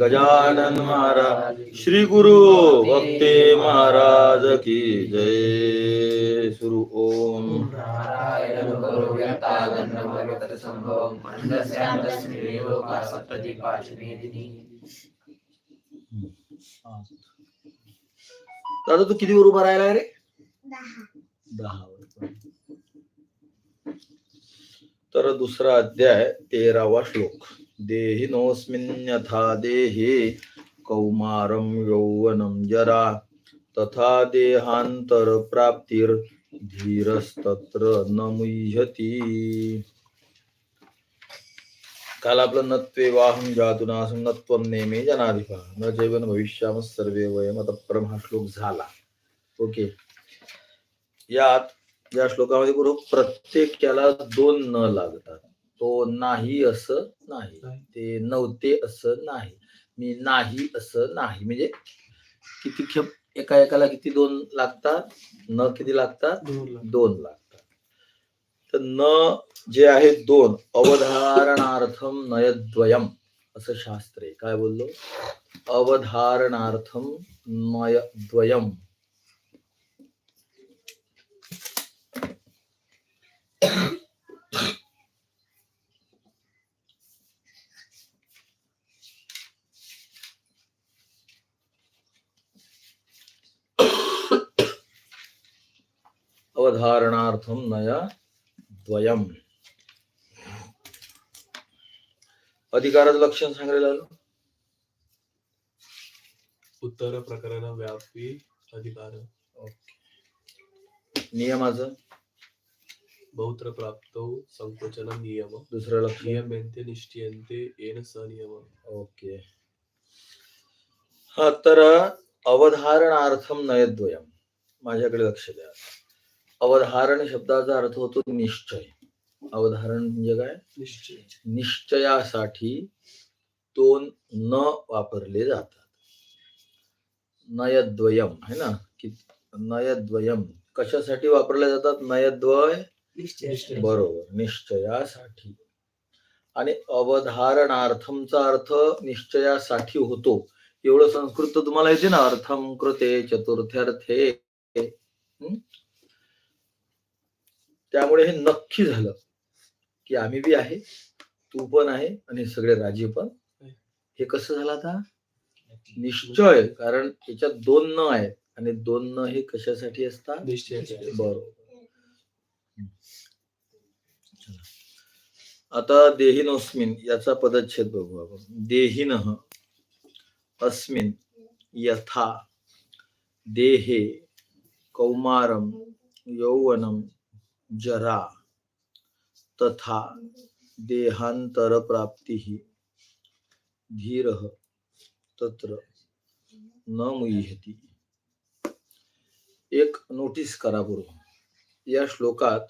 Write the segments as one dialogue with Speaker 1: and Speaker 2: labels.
Speaker 1: गजानन महाराज श्री गुरु भक्ते महाराज की जय। सुरू ओम। दादा तू किती वर उभा राहिला रे? दहा. वर तर दुसरा अध्याय तेरावा श्लोक. देहिनोऽस्मिन्यथा देहे कौमारं यौवनं जरा। तथा देहांतर धीरस्तत्र न मुह्यती। काल आपलं नत्वे वाहं जातुनासं त्वं नेमे जनाधिपा। न जैवन भविष्याम सर्वे वयम आता परम हा श्लोक झाला। ओके। यात या श्लोकामध्ये गुरु प्रत्येकाला दोन न लागतात। तो नाही असं नाही. ते नव्हते असं नाही. मी नाही असं नाही. म्हणजे किती खेप एका एकाला किती दोन लागतात? न किती लागतात? दोन लागतात. तर न जे आहे दोन अवधारणार्थम नयद्वयम असं शास्त्र आहे. काय बोललो? अवधारणार्थम नयद्वयम. अवधारणार्थम नय द्वयम अधिकाराचं लक्षण सांगायला आलं
Speaker 2: उत्तर प्रकरण व्यापी अधिकार
Speaker 1: नियमाचं
Speaker 2: बहुत्र प्राप्तो संकोचन नियम
Speaker 1: दुसरं लक्षण
Speaker 2: नियमेंते निश्चयन्ते येन सनियम
Speaker 1: ओके हा तर अवधारणार्थम नयद्वयम माझ्याकडे लक्ष द्या अवधारण शब्दाचा अर्थ होतो निश्चय. अवधारण म्हणजे काय?
Speaker 2: निश्चय.
Speaker 1: निश्चयासाठी दोन न वापरले जातात. नयद्वयम है ना? कि नयद्वयम. कशासाठी वापरले जातात? नयद्वय? बरोबर. निश्चयासाठी. आणि अवधारणार्थमचा अर्थ निश्चयासाठी होतो. एवढं संस्कृत तुम्हाला येते ना? अर्थम कृते चतुर्थ्यर्थे? त्यामुळे हे नक्की झालं की आम्ही बी आहे तू पण आहे आणि सगळे राजे पण. हे कसं झालं आता? निश्चय कारण याच्यात दोन न आहेत आणि दोन न हे कशासाठी असतात? बरोबर. आता देहिनोस्मिन याचा पदच्छेद बघू आपण. देहिन अस्मिन यथा देहे कौमारम यौवनम जरा तथा देहांतर प्राप्ती धीर तत्र न मुह्यती. एक नोटीस करा बरोबर या श्लोकात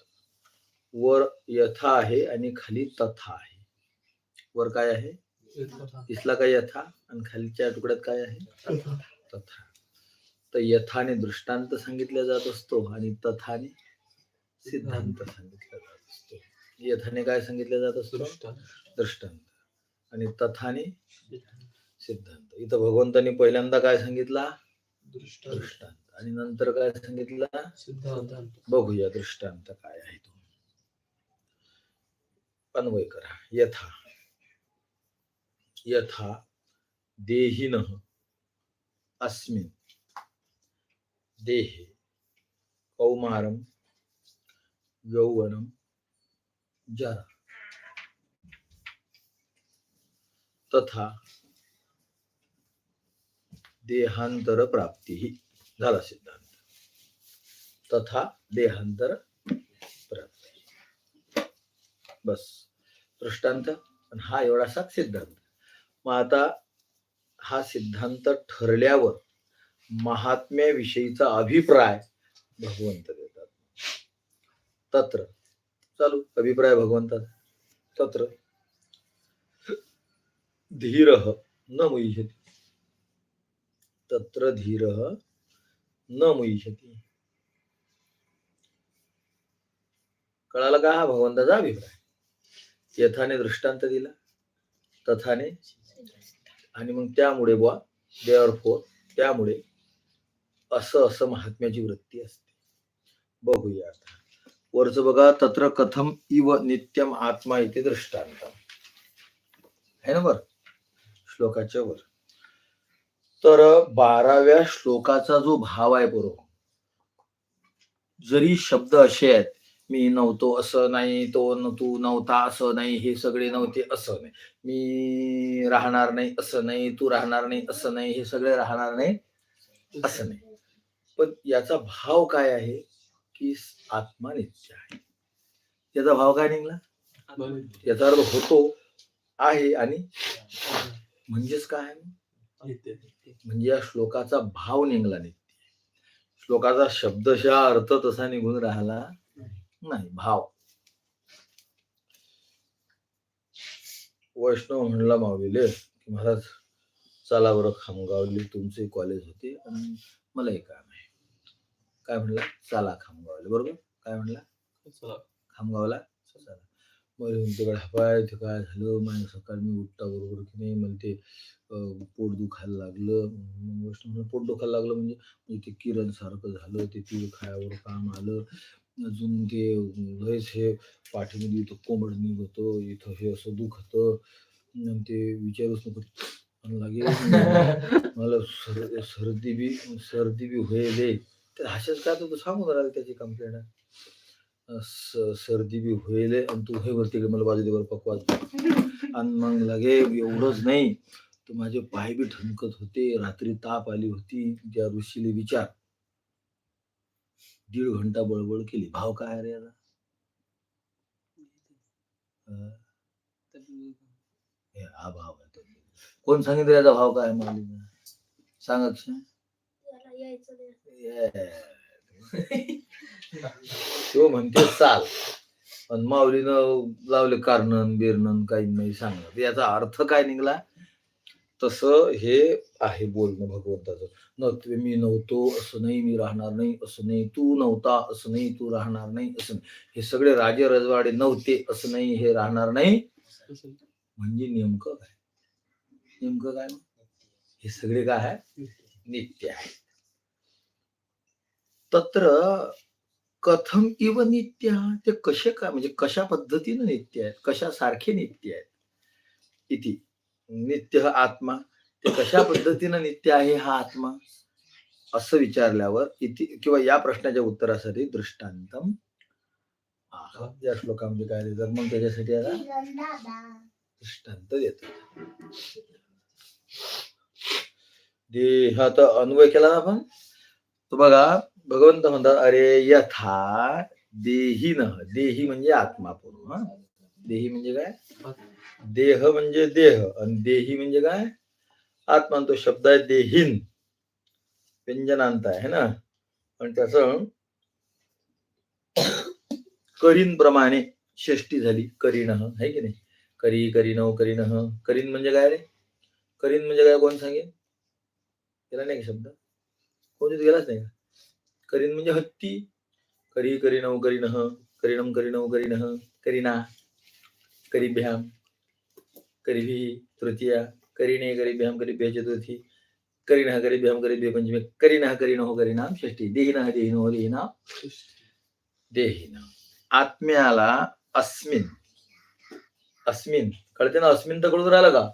Speaker 1: वर यथा आहे आणि खाली तथा आहे. वर काय आहे? दिसला काय यथा? आणि खालीच्या तुकड्यात काय आहे? तथा. तर यथाने दृष्टांत सांगितला जात असतो आणि तथाने सिद्धांत सांगितला जात असतो. यथाने काय सांगितलं जात असतो? दृष्टांत. आणि तथाने सिद्धांत. इथं भगवंतानी पहिल्यांदा काय सांगितला? दृष्टांत. आणि नंतर काय सांगितला?
Speaker 2: सिद्धांत.
Speaker 1: बघूया दृष्टांत काय आहे तो. अन्वय करा. यथा. यथा देहिन अस्मिन. देहे. कौमारम यौवनम जरा तथा देहांतर प्राप्ती झाला सिद्धांत. तथा देहांतर प्राप्ती बस. दृष्टांत. हा एवढासा सिद्धांत. मग आता हा सिद्धांत ठरल्यावर महात्म्याविषयीचा अभिप्राय भगवंत देव. तत्र. चालू. अभिप्राय भगवंताचा. तत्र. धीर न मुह्यती. तत्र धीर न मुह्यती. कळाला का हा भगवंताचा अभिप्राय? यथाने दृष्टांत दिला. तथाने आणि मग त्यामुळे बुवा देअर फोर त्यामुळे असं असं महात्म्याची वृत्ती असते. बघूया आता. वरच बघा तत्र कथम इव नित्यम आत्मा इथे दृष्टांत आहे ना बर? श्लोकाच्या वर. तर बाराव्या श्लोकाचा जो भाव आहे बरोबर जरी शब्द असे आहेत मी नव्हतो असं नाही तो न तू नव्हता असं नाही हे सगळे नव्हते असं नाही. मी राहणार नाही असं नाही तू राहणार नाही असं नाही हे सगळे राहणार नाही असं नाही. पण याचा भाव काय आहे? की आत्मा नित्य आहे. याचा भाव काय निघला? याचा अर्थ होतो आहे आणि म्हणजेच काय म्हणजे या श्लोकाचा भाव निघला नित्य. श्लोकाचा शब्दशः अर्थ तसा निघून राहिला नाही भाव. वैष्णव म्हणला माऊलीले की महाराज चला बरं खामगावली तुमचे कॉलेज होते आणि मलाही काम आहे काय म्हणला? चला खामगावले. बरोबर? काय म्हणला?
Speaker 2: चला.
Speaker 1: खामगावला? चला. मग तिकडे हपाय ते काय झालं? माझ्या सकाळी मी उठता बरोबर की नाही? मला ते पोट दुखायला लागलं. मग वैष्णव म्हणला, पोट दुखायला लागलं म्हणजे? म्हणजे ते किरण सारखं झालं. ते तीळ खायावर काम आलं. अजून ते लयच हे पाठीमध्ये इथं कोंबड निघतो. इथं हे असं दुखतं. ते विचारूच नको. आणि लागे मला सर सर्दी बी सर्दी बी व्हायले. तर अशाच काय तू सांगून राहिला त्याची कंप्लेंट सर्दी बी होईल आणि तू हे वरती मला बाजू देवर बरं आणि मग लगे एवढंच नाही. तर माझे पाय बी ठणकत होते. रात्री ताप आली होती. त्या ऋषीले विचार. दीड घंटा बळबळ केली. भाव काय रे याला हा भाव आहे कोण सांगितलं याचा भाव काय आहे
Speaker 3: सांगत यायचं नाही.
Speaker 1: तो म्हणते चाल. पण माऊलीनं लावले कारणन बिरणन काही नाही सांगणार याचा अर्थ काय निघाला? तसं हे आहे बोलणं भगवंताचं. न मी नव्हतो असं नाही मी राहणार नाही असं नाही तू नव्हता असं नाही तू राहणार नाही असं नाही. हे सगळे राजे रजवाडे नव्हते असं नाही हे राहणार नाही. म्हणजे नेमकं काय? नेमकं काय? हे सगळे काय? आहे नित्य आहे. तत्र कथम इव नित्य? ते कसे काय म्हणजे कशा पद्धतीनं नित्य आहेत? कशासारखे नित्य आहेत? इति. नित्य हा आत्मा. ते कशा पद्धतीनं नित्य आहे हा आत्मा? असं विचारल्यावर इति किंवा या प्रश्नाच्या उत्तरासाठी दृष्टांतम आह, या श्लोकामध्ये काय देतात मग त्याच्यासाठी आता दृष्टांत देतात देहात अन्वय केला ना आपण? तो बघा भगवंत म्हणतात अरे यथा देही न. देही म्हणजे आत्मा पूर्ण देही म्हणजे काय? देह म्हणजे देह आणि देही म्हणजे काय? आत्मा तो शब्द आहे देहीन. व्यंजनांत आहे ना? पण त्याच करीन प्रमाणे षष्टी झाली करीण आहे की नाही? करी करीन करीन करीन म्हणजे काय रे? करीन म्हणजे काय? कोण सांगेल? गेला नाही का शब्द? कोण गेलाच नाही का? करीन म्हणजे हत्ती. करी करीनव करीन करीणम करीनव करीन करीना करीभ्याम करीभी तृतीया. करीणे करीभ्याम करीभ्या चतुर्थी. करीन करीभ्याम करीभ्य पंचमी. करीन करीन हो षष्ठी. षष्टी देहिन देहिन हो देहिना देहिन आत्म्याला अस्मिन. अस्मिन. कळते ना अस्मिन तर कळून राहिलं का?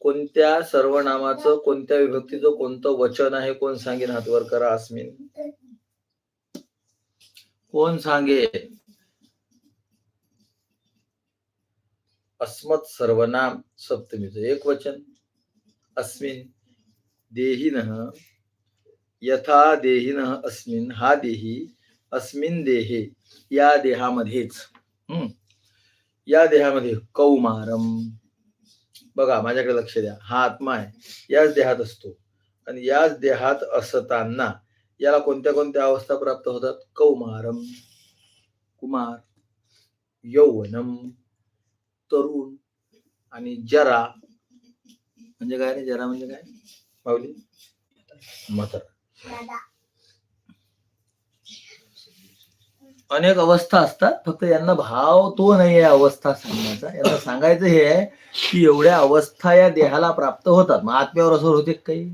Speaker 1: कोणत्या सर्वनामाचं कोणत्या विभक्तीचं कोणतं वचन आहे कोण सांगेन हातवर? करा अस्मिन. कोण सांगे? अस्मत् सर्वनाम सप्तमीचं एक वचन. अस्मिन देहिन यथा देहिन अस्मिन हा देही अस्मिन देहे या देहामध्येच. हम्म. या देहामध्ये कौमारम. बघा माझ्याकडे लक्ष द्या. हा आत्मा आहे. याच देहात असतो. आणि याच देहात असताना याला कोणत्या कोणत्या अवस्था प्राप्त होतात? कौमारम कुमार यौवनम तरुण आणि जरा. म्हणजे काय रे? जरा म्हणजे काय? माऊली?
Speaker 3: मतर
Speaker 1: अनेक अवस्था असतात. फक्त यांना भाव तो नाही आहे अवस्था सांगण्याचा. यांना सांगायचं हे आहे की एवढ्या अवस्था या देहाला प्राप्त होतात. मग आत्म्यावर असर होते काही?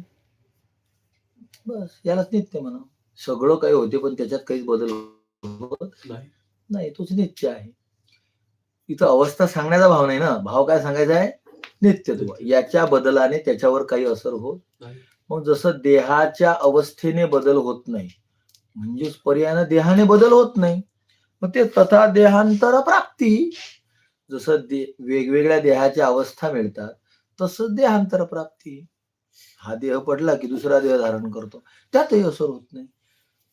Speaker 1: बस यालाच नित्य म्हणा सगळं काही होते पण त्याच्यात काहीच बदल होत
Speaker 2: नाही.
Speaker 1: नाही तोच नित्य आहे. इथं अवस्था सांगण्याचा भाव नाही ना. भाव काय सांगायचा आहे? नित्य. याच्या बदलाने त्याच्यावर काही असर होत
Speaker 2: नाही.
Speaker 1: मग जसं देहाच्या अवस्थेने बदल होत नाही म्हणजेच पर्यायानं देहाने बदल होत नाही मग ते तथा देहांतर प्राप्ती. जसं दे वेगवेगळ्या देहाच्या अवस्था मिळतात तसं देहांतर प्राप्ती. हा देह पडला की दुसरा देह धारण करतो. त्यातही असर होत नाही.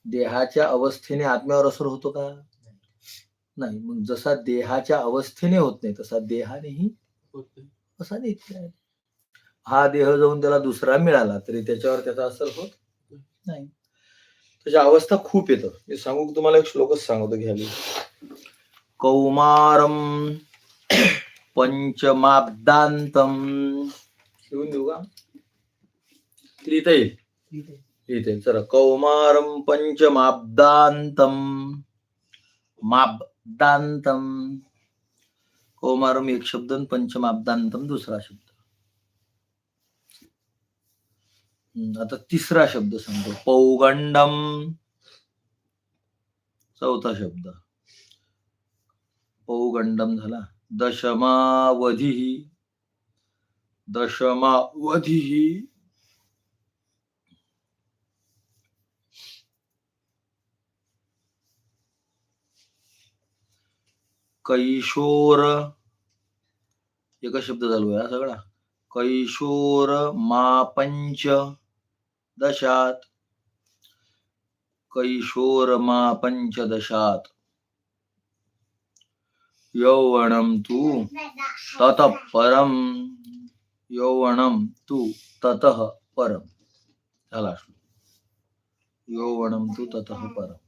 Speaker 1: देहाच्या अवस्थेने आत्म्यावर असर होतो का? नाही. मग जसा देहाच्या अवस्थेने होत नाही तसा देहानेही
Speaker 2: असा नाही
Speaker 1: असा नित्य हा देह जाऊन त्याला दुसरा मिळाला तरी त्याच्यावर त्याचा असर होत नाही. त्याच्या अवस्था खूप येतं मी सांगू तुम्हाला एक श्लोकच सांगतो घ्यायला. कौमारम पंचमाब्दांतम लिहून देऊ का? लिहिता येईल. लिहिता येईल. चला कौमारम पंचमाब्दांतम माब्दांतम कौमारम एक शब्द पंचमाब्दांतम दुसरा शब्द. आता तिसरा शब्द सांगतो. पौगंडम चौथा शब्द. पौगंडम झाला. दशमावधी. दशमावधी. कैशोर. एकच शब्द चालू आहे हा सगळा. कैशोर मापंच दशात. कैशोर पंचदशात यौवनम तू ततः परम यौवनम तू ततः परम झाला श्लोक. यौवनम तू ततः परम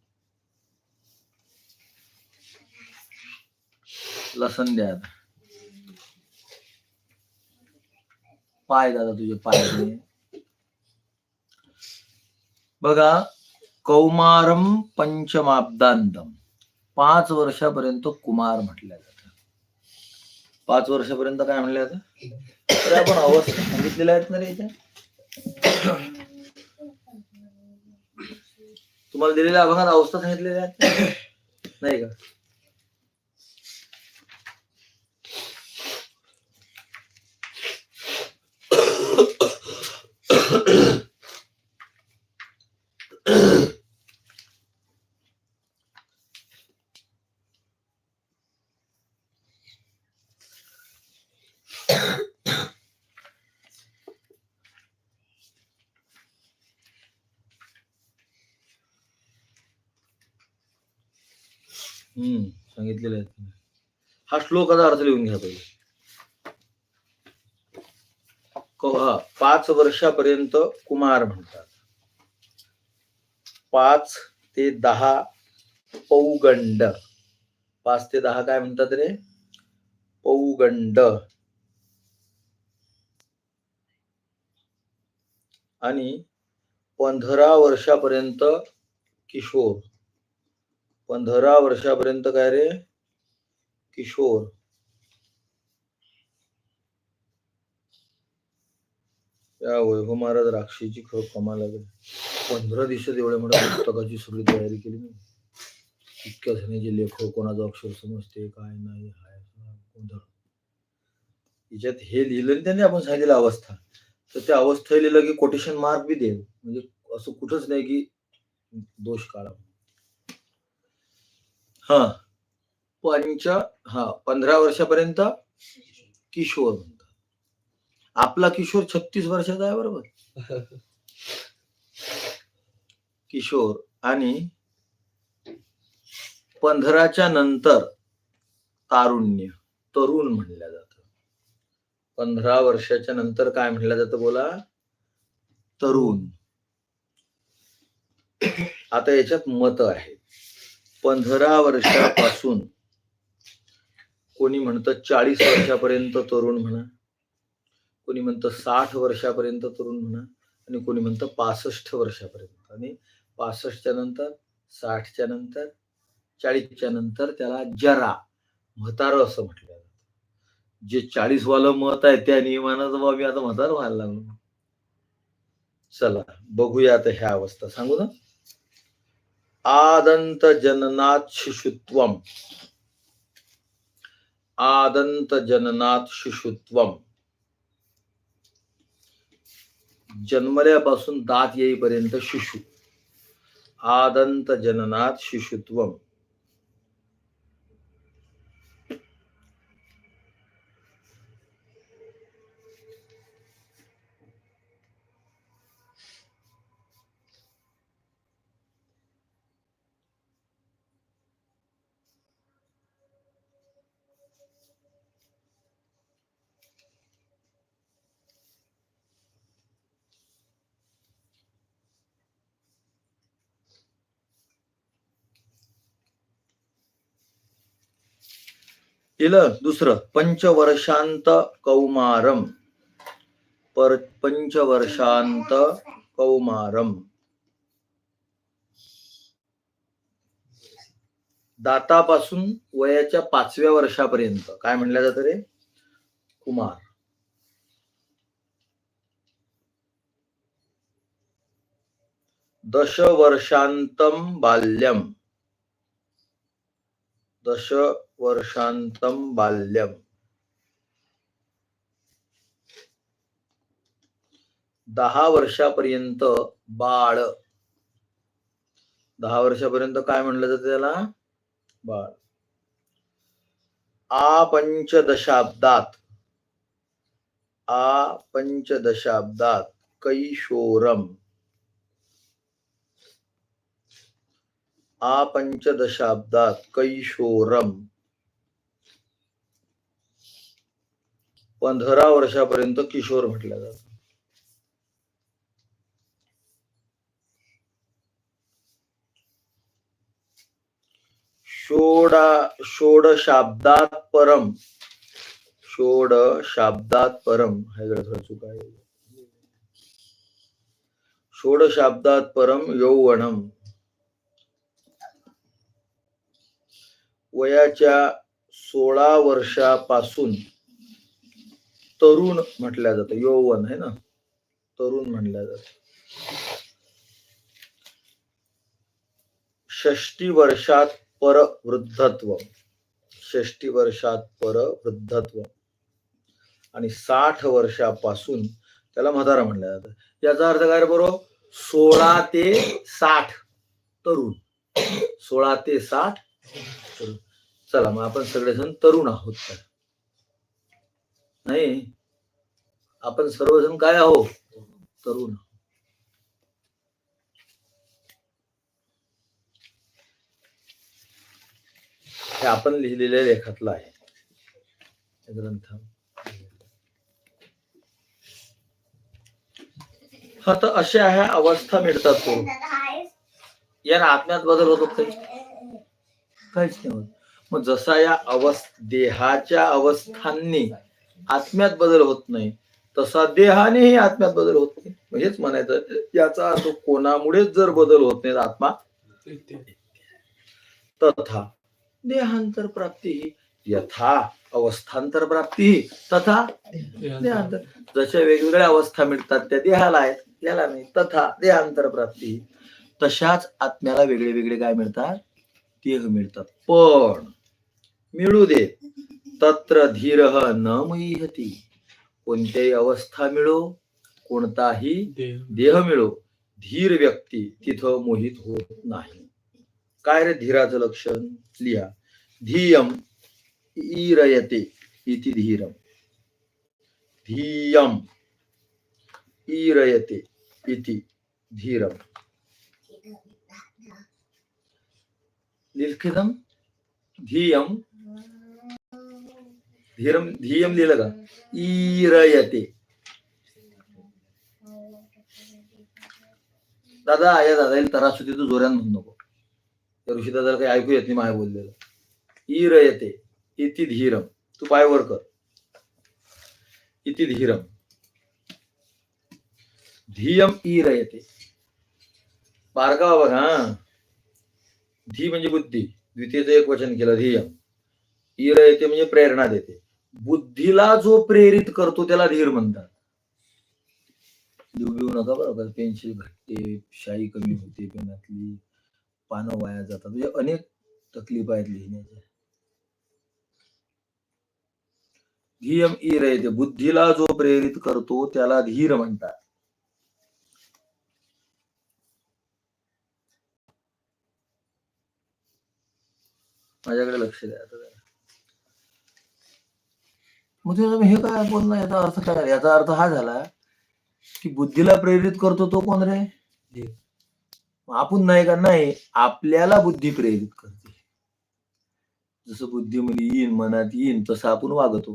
Speaker 1: लसण द्या पाय दादा तुझे पाय बघा कौमारम पंचमाब्दांतम. पाच वर्षापर्यंत कुमार म्हटलं जात. पाच वर्षापर्यंत काय म्हटलं जातं? तर आपण अवस्था सांगितलेल्या आहेत ना रे इथे. तुम्हाला दिलेल्या अभंगात अवस्था सांगितलेल्या आहेत? नाही का? सांगितलेलं आहे तुम्ही. हा श्लोकाचा अर्थ लिहून घ्या पहिले क- हा, पाच वर्षापर्यंत कुमार म्हणतात. पाच ते दहा पौगंड. पाच ते दहा काय म्हणतात रे? पौगंड. आणि पंधरा वर्षापर्यंत किशोर. पंधरा वर्षापर्यंत काय रे? किशोर. या वैभव महाराज राक्षीची खरं कमाल लागेल पंधरा दिवसात एवढ्या मोठ्या पुस्तकाची सगळी तयारी केली मी. इतक्या जणांचे लेखक कोणाचं अक्षर समजते काय नाही हाय गोंधळ याच्यात हे लिहिलं त्यांनी आपण सांगितलेलं अवस्था. तर त्या अवस्था लिहिलं की कोटेशन मार्क बी देईल म्हणजे असं कुठंच नाही की दोष काढा हा. पंच हा पंधरा वर्षापर्यंत किशोर. आपला किशोर छत्तीस वर्षाचा आहे बरोबर? किशोर आणि पंधराच्या नंतर तारुण्य तरुण म्हणलं जातं. पंधरा वर्षाच्या नंतर काय म्हणलं जातं बोला? तरुण. आता याच्यात मत आहे पंधरा वर्षापासून कोणी म्हणतं चाळीस वर्षापर्यंत तरुण म्हणा. कोणी म्हणतं साठ वर्षापर्यंत तरुण म्हणा आणि कोणी म्हणतं पासष्ट वर्षापर्यंत. आणि पासष्टच्या नंतर साठच्या नंतर चाळीसच्या नंतर त्याला जरा म्हातार असं म्हटलं जातं. जे चाळीसवालं मत आहे त्या नियमानं तर मी आता म्हातार व्हायला लागलो. चला बघूया आता ह्या अवस्था. सांगू ना? आदंत जननात शिशुत्वम. आदंत जननात शिशुत्वम. जन्मल्यापासून दात येईपर्यंत शिशु. आदंत जननात शिशुत्वम. केलं दुसरं पंचवर्षांत कौमारम. पर पंचवर्षांत कौमारम. दातापासून वयाच्या पाचव्या वर्षापर्यंत काय म्हणलं जातं रे? कुमार. दश वर्षांतम बाल्यम. दश वर्षांतम बाल्यम। दहा वर्षापर्यंत बाळ। दहा वर्षापर्यंत काय म्हणलं जातं त्याला? बाळ। आ पंचदशाब्दात। आ पंचदशाब्दात कैशोरम। आ पंचदशाब्दात कैशोरम। पंधरा वर्षापर्यंत किशोर म्हटलं जातं. षोडा षोडशाब्दात परम षोड शाब्दात परम हा थोडं चूक आहे. षोडशाब्दात परम यौवनम. वयाच्या सोळा वर्षापासून तरुण म्हटल्या जातं यौवन आहे ना? तरुण म्हटलं जात. षष्टी वर्षात पर वृद्धत्व षष्टी वर्षात पर वृद्धत्व आणि साठ वर्षापासून त्याला म्हातारा म्हणलं जातं. याचा अर्थ काय बरोबर सोळा ते साठ तरुण. सोळा ते साठ चला मग आपण सगळेजण तरुण आहोत. नाही. आपण सर्वजण काय आहोत तरुण. हे आपण लिहिलेल्या लेखातलं आहे. ग्रंथ. हा अशा ह्या अवस्था मिळतात तो. या आत्म्यात बदल होतो काही काहीच नाही होत. मग जसा या अवस्थ देहाच्या अवस्थांनी आत्म्यात बदल होत नाही. तसा देहानेही आत्म्यात बदल होत नाही. हेच म्हणायचं याचा अर्थ कोणामुळेच जर बदल होत नाही आत्मा तथा देहांतर प्राप्ती यथा अवस्थांतर प्राप्ती तथा देहांतर. जशा वेगवेगळ्या अवस्था मिळतात त्या देहाला आहेत याला नाही तथा देहांतर प्राप्ती तशाच आत्म्याला वेगळे वेगळे काय मिळतात? देह मिळतात. पण मिळू दे तत्र धीर न मयीहती कोणत्याही अवस्था मिळो कोणताही
Speaker 2: देह.
Speaker 1: देह मिळो धीर व्यक्ती तिथं मोहित होत नाही. काय रे धीराचं लक्षण? लिहा. धियम ईरयते इति धीरम धियम ईरयते इति धीरम लिखितम धियम धीरम धियम लिहिलं का? ईरयते. दादा आया दादा त्रास होते तू जोऱ्यान म्हणू नको. त्या ऋषी दादाला काही ऐकू येत नाही माय बोललेलं. ईर येते इति धीरम तू पाय वर कर. इति धीरम धियम ईर येते बारका बघ हा. धी म्हणजे बुद्धी. द्वितीयचं एक वचन केलं ध्येयम ईर येते म्हणजे प्रेरणा देते. बुद्धीला जो प्रेरित करतो त्याला धीर म्हणतात. लिहू नका बरोबर पेन्सिल घटते शाई कमी होते पेनातली पानं वाया जातात. म्हणजे अनेक तकलीफ आहेत लिहिण्याच्या. धीयम ई येते बुद्धीला जो प्रेरित करतो त्याला धीर म्हणतात. माझ्याकडे लक्ष द्या आता मग हे काय बोलणं याचा अर्थ काय याचा अर्थ हा झाला की बुद्धीला प्रेरित करतो तो कोण रे? आपण नाही का नाही आपल्याला बुद्धी प्रेरित करते. जसं बुद्धीमध्ये येईन मनात येईन तसं आपण वागतो.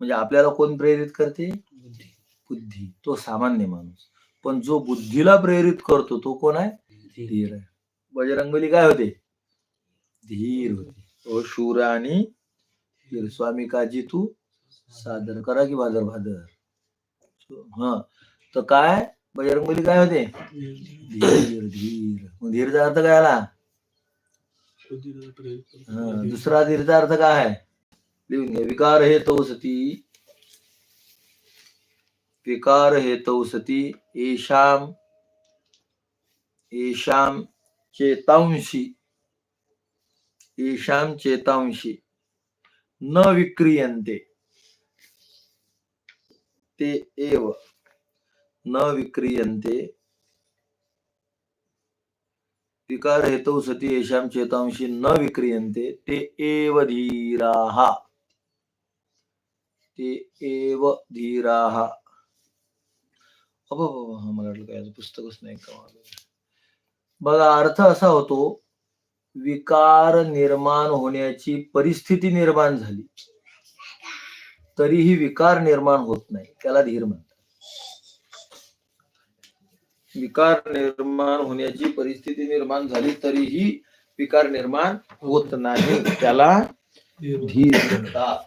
Speaker 1: म्हणजे आपल्याला कोण प्रेरित करते?
Speaker 2: बुद्धी.
Speaker 1: बुद्धी. तो सामान्य माणूस. पण जो बुद्धीला प्रेरित करतो तो कोण आहे?
Speaker 2: धीर.
Speaker 1: आहे. बजरंगबली काय होते? धीर होते. शूर आणि धीर. स्वामी काजी तू सादर करा की भादर भादर. हा. तर काय? बजरंगबली काय होते? धीर धीर. धीरचा अर्थ काय आला? दुसरा धीरचा अर्थ काय आहे? लिहून घ्या. विकार हे तो सती. विकार हे तो सती. येशाम येशाम चेतांशी. येशाम चेतांशी. न विक्रियंते ते एव न विक्रियन्ते। विकार हेतौ सती येषां चेतांशी न विक्रियन्ते। ते एव धीराः। ते एव धीराः। अबो मला वाटलं काय पुस्तकच नाही का बघा अर्थ असा होतो विकार निर्माण होण्याची परिस्थिती निर्माण झाली तरीही विकार निर्माण होत नाही त्याला धीर म्हणतात विकार निर्माण होण्याची परिस्थिती निर्माण झाली तरीही विकार निर्माण होत नाही त्याला
Speaker 2: धीर.
Speaker 1: म्हणतात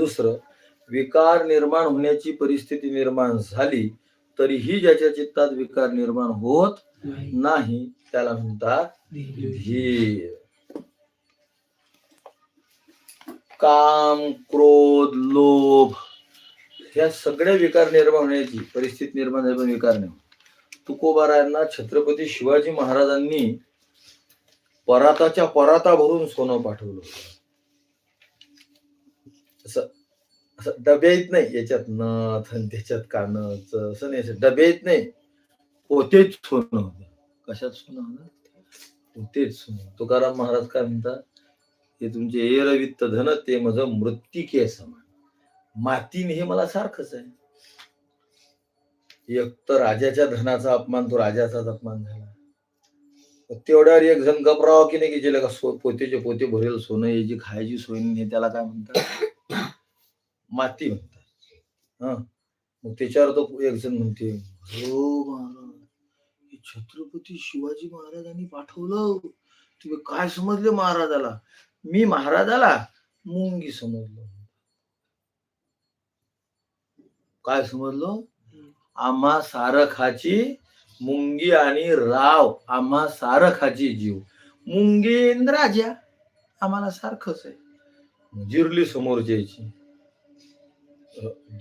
Speaker 1: दुसरं विकार निर्माण होण्याची परिस्थिती निर्माण झाली तरीही ज्याच्या चित्तात विकार निर्माण होत
Speaker 2: नाही.
Speaker 1: त्याला म्हणतात
Speaker 2: धीर.
Speaker 1: काम क्रोध लोभ ह्या सगळ्या विकार निर्माण होण्याची परिस्थिती निर्माण झाली पण विकार नाही तुकोबारायांना छत्रपती शिवाजी महाराजांनी पराताच्या पराता भरून सोनं पाठवलं. असं असं डबे येत नाही याच्यात नथ आणि त्याच्यात कानच असं नाही असं डबे येत नाही. पोतेच सोनं होतं. कशात सोनं होतं तेच तुकाराम महाराज काय म्हणतात? हे तुमचे एरवित्त धन ते माझं मृत्तिके समान. मातीने हे मला सारखंच आहे. एक तर राजाच्या धनाचा अपमान तो राजाचाच अपमान झाला. तेवढ्यावर एक जण घबराव की नाही की जे का सो पोतेचे पोते भरेल सोनं याची खायची सोय नाही त्याला काय म्हणतात? माती म्हणतात. हा. मग त्याच्यावर तो एक जण म्हणते हो महाराज छत्रपती शिवाजी महाराजांनी पाठवलं. तुम्ही काय समजले महाराजाला? मी महाराजाला मुंगी समजलो. काय समजलो? आम्हा सारखाची मुंगी आणि राव आम्हा सारखाची जीव. मुंगी राजा आम्हाला सारखंच आहे. जिरली समोर जायची.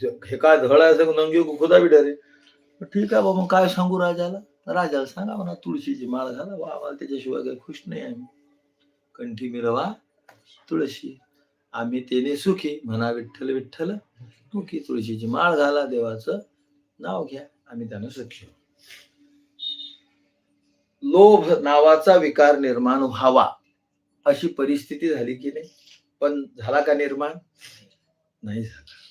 Speaker 1: ज- हे काय धडायचं नंगी खुदा डरे ठीक आहे बाबा मग काय सांगू राजाला? तर राजाला सांगा म्हणा तुळशीची माळ घाला. वा आम्हाला त्याच्याशिवाय काही खुश नाही आम्ही. कंठी मिरवा तुळशी. आम्ही तेने सुखी म्हणा विठ्ठल विठ्ठल. मुखी तुळशीची माळ घाला देवाचं नाव घ्या. आम्ही त्यानं सुखी. लोभ नावाचा विकार निर्माण व्हावा. अशी परिस्थिती झाली की नाही? पण झाला का निर्माण? नाही झाला.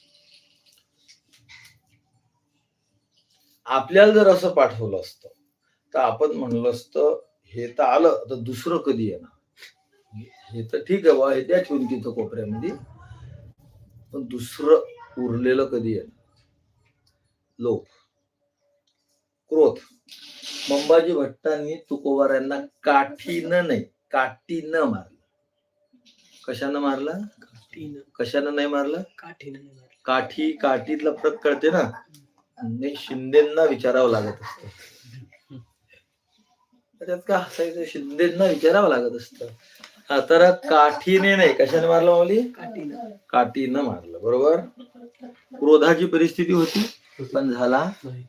Speaker 1: आपल्याला जर असं पाठवलं असतं तर आपण म्हणलं असतं हे तर आलं तर दुसरं कधी येणार? हे तर ठीक आहे बा हे ठेवून तिथं कोपऱ्यामध्ये. पण दुसरं उरलेलं कधी येणार? लोभ. क्रोध. मंबाजी भट्टांनी तुकोबारांना काठीनं नाही काठीनं मारलं. कशानं मारलं?
Speaker 2: काठीनं.
Speaker 1: कशानं नाही मारलं?
Speaker 2: काठीनं.
Speaker 1: काठी काठीतला फरक कळते ना? नाही शिंदेना विचारावं लागत असत. त्याच्यात का हसायचं? शिंदेना विचारावं लागत असत. हा तर काठीने नाही. कशाने मारलं माऊली?
Speaker 2: काठीनं
Speaker 1: काठीनं मारलं. बरोबर? क्रोधाची परिस्थिती होती पण झाला
Speaker 2: नाही.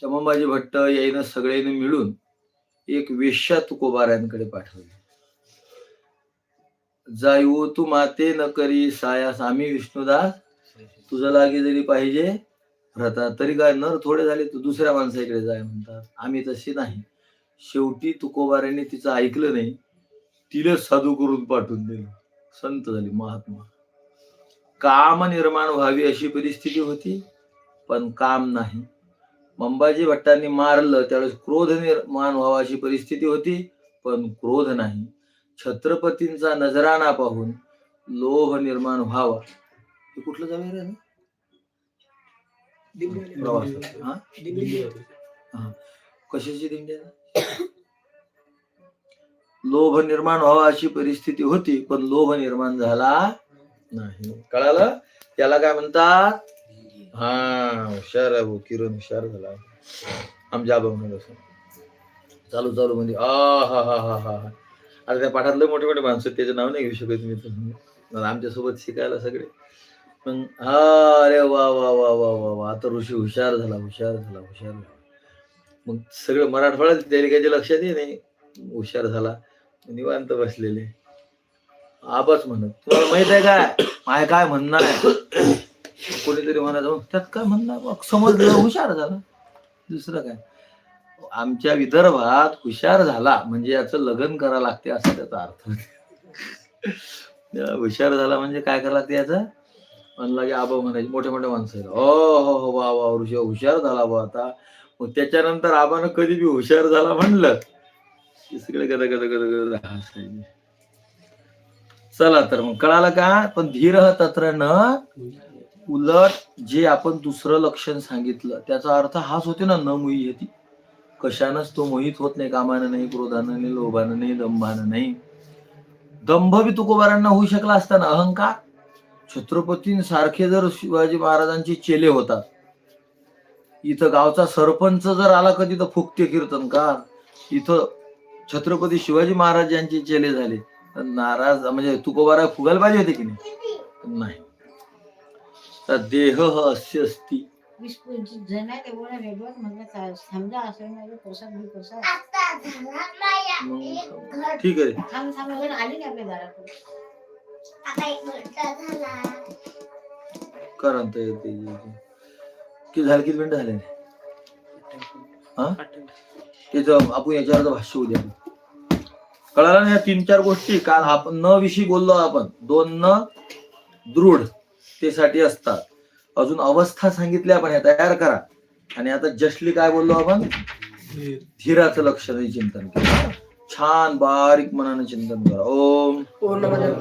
Speaker 1: चमंबाजी भट्ट याईनं सगळ्यांनी मिळून एक वेश्या तुकोबाऱ्यांकडे पाठवली. जायू तू माते न करी साया आम्ही विष्णुदास तुझं लागे जरी पाहिजे व्रता तरी काय नर थोडे झाले तू दुसऱ्या माणसाकडे जाय म्हणतात. आम्ही तशी नाही. शेवटी तुकोबाऱ्यांनी तिचं ऐकलं नाही. तिला साधू करून पाठवून दिलं. संत झाली महात्मा. काम निर्माण व्हावी अशी परिस्थिती होती पण काम नाही. मंबाजी भट्टांनी मारलं त्यावेळेस क्रोध निर्माण व्हावा अशी परिस्थिती होती पण क्रोध नाही. छत्रपतींचा नजराणा पाहून लोभ निर्माण व्हावा. कुठलं जावे रे
Speaker 2: दिंडी
Speaker 1: हा? कशाची दिंडी? लोभ निर्माण व्हावा अशी परिस्थिती होती पण लोभ निर्माण झाला नाही. कळालं? त्याला काय म्हणतात? हा हुशार आहे भाऊ किरण हुशार झाला. आमच्या आबा म्हणत असं चालू चालू म्हणजे आ हा हा हा हा आता त्या पाठातले मोठे मोठे माणसं त्याचे नाव नाही घेऊ शकत मी. तर आमच्यासोबत शिकायला सगळे. पण हा अरे वा वा वा वा वा वा. आता ऋषी हुशार झाला हुशार झाला हुशार झाला. मग सगळं मराठवाड्यात त्याने काही लक्षात ये नाही. हुशार झाला. निवांत बसलेले. आबाच म्हणत तुम्हाला माहीत आहे काय? माय काय म्हणणार आहे? कोणीतरी म्हणायचं त्यात काय म्हणणार? मग समजलं हुशार झाला. दुसरं काय? आमच्या विदर्भात हुशार झाला. म्हणजे याचं लग्न करा लागते असं त्याचा अर्थ हुशार झाला म्हणजे काय करा लागते याचं? म्हणला की आबा म्हणायचे मोठे मोठे माणसं हो हो हो वा वा ऋषी हुशार झाला बा आता. मग त्याच्यानंतर आबानं कधी बी हुशार झाला म्हणलं की सगळे गद गद गद गद चला तर मग कळालं का? पण धीर तत्र न उलट जे आपण दुसरं लक्षण सांगितलं त्याचा अर्थ हाच होते ना न मुई येते कशानच तो मोहित होत नाही कामानं नाही क्रोधानं नाही लोभानं नाही दंभानं नाही. दंभ बी तुकोबारांना होऊ शकला असताना अहंकार? छत्रपतींसारखे जर शिवाजी महाराजांचे चेले होतात इथं गावचा सरपंच जर आला कधी तर फुकते कीर्तनकार इथं छत्रपती शिवाजी महाराज यांचे चेले झाले. तर नाराज म्हणजे तुकोबारा फुगायला पाहिजे होते की नाही? नाही. तर देह असती.
Speaker 3: असं
Speaker 1: मग ठीक आहे.
Speaker 3: थांब थांब वगैरे आली नाही आपल्या दाराकडे
Speaker 1: करा ते ते- किती झाले किती मिनिटं झाले? हा? त्याचं आपण याच्यावर भाष्य उद्या कळालं ना या तीन चार गोष्टी? काल आपण न विषयी बोललो आपण. दोन न दृढ. ते साठी असतात. अजून अवस्था सांगितल्या आपण ह्या तयार करा. आणि आता जस्टली काय बोललो आपण?
Speaker 2: हे
Speaker 1: धीराचं लक्षण चिंतन करा छान बारीक मनानं चिंतन करा. ओम.
Speaker 2: पूर्णमदः